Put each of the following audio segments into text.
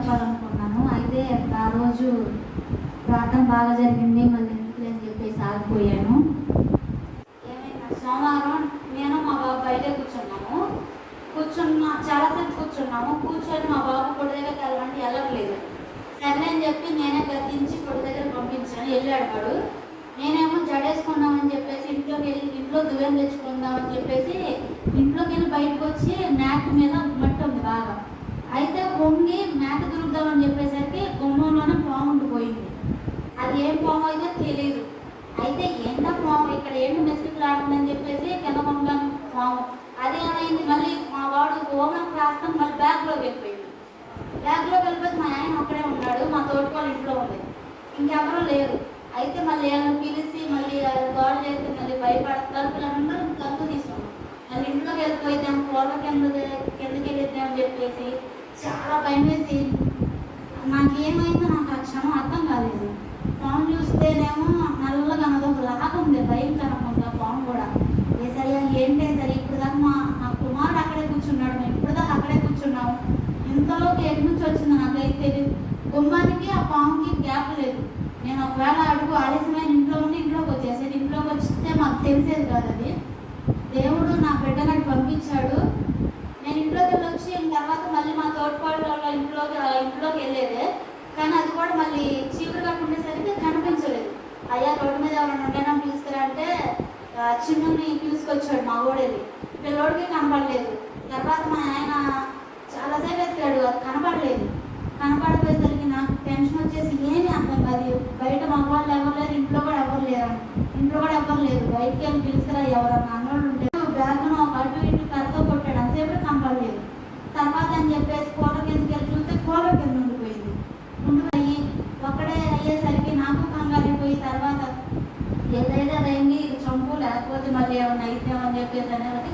చెప్పాలనుకున్నాను. అయితే ఆ రోజు ప్రార్థన బాగా జరిగింది. మళ్ళీ ఎందుకు అని చెప్పేసి ఆగిపోయాను. ఏమైనా సోమవారం నేను మా బాబు బయట కూర్చున్నాము. కూర్చున్న చాలాసేపు కూర్చున్నాము. కూర్చొని మా బాబు పొడి దగ్గరికి వెళ్ళమంటే వెళ్ళట్లేదు. సరే అని చెప్పి నేనే గద్దించి పొడి దగ్గర పంపించాను. వెళ్ళాడు వాడు. నేనేమో జడేసుకుందామని చెప్పేసి ఇంట్లోకి వెళ్ళి ఇంట్లో దూరం తెచ్చుకుందామని చెప్పేసి ఇంట్లోకి వెళ్ళి బయటకు వచ్చి మ్యాట్ మీద పొంగి మేత మ్యాట్ చెప్పేసరికి గుమ్మంలోనే పాము ఉండిపోయింది. అది ఏం పాము అయితే తెలియదు అయితే ఎండ పాము ఇక్కడ ఏమి మెస్టిక్లు ఆడుతుందని చెప్పేసి కింద కొంగను పాము. అది ఏమైంది? మళ్ళీ మా వాడు ఓమం రాస్తాం మళ్ళీ బ్యాగ్లోకి వెళ్ళిపోయింది. బ్యాగ్లోకి వెళ్ళిపోతే మా ఆయన ఒక్కడే ఉన్నాడు మా తోటి ఇంట్లో ఉంది. ఇంకెవరూ లేరు. అయితే మళ్ళీ ఏమైనా పిలిచి మళ్ళీ గోడ చేస్తే మళ్ళీ భయపడతారు పిల్లలందరూ గంతు తీసుకున్నాం మళ్ళీ ఇంట్లోకి వెళ్ళిపోయిద్దాం కోళ్ళ కింద కిందకి వెళ్ళిద్దాం అని చెప్పేసి భయం వేసి నాకేమైందో నాకు ఆ క్షణం అర్థం కాలేదు. పాము చూస్తేనేమో నల్లగా అన్నదొక లాగా ఉంది భయంకరంగా ఉంది ఆ పాము కూడా ఏసయ్యా ఏంటే సరే ఇప్పుడు దాకా మా నా కుమారుడు అక్కడే కూర్చున్నాడు మేము ఇప్పుడు దాకా అక్కడే కూర్చున్నాము. ఇంతలోకి ఎక్కడి నుంచి వచ్చింది నాకైతే తెలియదు గుమ్మానికి ఆ పాముకి గ్యాప్ లేదు. నేను ఒకవేళ అడుగు ఆలస్యమైన ఇంట్లో ఉండి ఇంట్లోకి వచ్చేసాను ఇంట్లోకి వచ్చితే మాకు తెలిసేది కాదు అది. దేవుడు నా బిడ్డగాడిని పంపించాడు నేను ఇంట్లోకి వెళ్ళి వచ్చి తర్వాత మళ్ళీ మా తోటపాడు వాళ్ళ ఇంట్లోకి ఇంట్లోకి వెళ్ళేదే. కానీ అది కూడా మళ్ళీ చీపురు ఉండేసరికి కనిపించలేదు. అయ్యా రోడ్డు మీద ఎవరైనా ఉండేనా పిలుచుకురా అంటే చిన్నని చిన్నుని మా ఊడేది పిల్లోడికి కనపడలేదు. తర్వాత మా ఆయన చాలాసేపు ఎత్తాడు అది కనపడలేదు. కనపడిపోయేసరికి నాకు టెన్షన్ వచ్చేసి ఏమి అర్థం కాదు బయట మగవాళ్ళు ఎవరు లేరు ఇంట్లో కూడా ఎవరు లేరు. ఇంట్లో కూడా ఎవరు లేరు. బయటకి వెళ్ళి పిలుస్తారా ఎవరన్నా అన్నోళ్ళు ఉంటే. బ్యాగ్ను ఒక అటు ఇటు కర్రతో కొట్టాడు. అంతసేపు కనపడలేదు. తర్వాత అని చెప్పేసి కోట కిందకి వెళ్ళి చూస్తే కోట కింద ఉండిపోయింది. ఉండిపోయి ఒక్కడే అయ్యేసరికి నాకు కంగారైపోయి తర్వాత ఏదైతే అదైంది చంపు లేకపోతే మళ్ళీ ఏమన్నా అయితేమని చెప్పేసి అనేది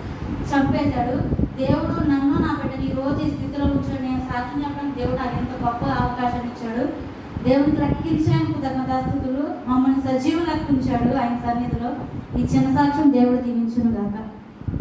చంపేశాడు. దేవుడు నన్ను నా బిడ్డని ఈ రోజు ఈ స్థితిలో ఉంచాడు. నేను సాక్ష్యం చెప్పడానికి దేవుడు నాకు ఎంత గొప్ప అవకాశం ఇచ్చాడు. దేవునికి లెక్కించాను ధర్మదాస్తులు మమ్మల్ని సజీవులకు ఉంచాడు ఆయన సన్నిధిలో. ఈ చిన్న సాక్ష్యం దేవుడు దీవించును గాక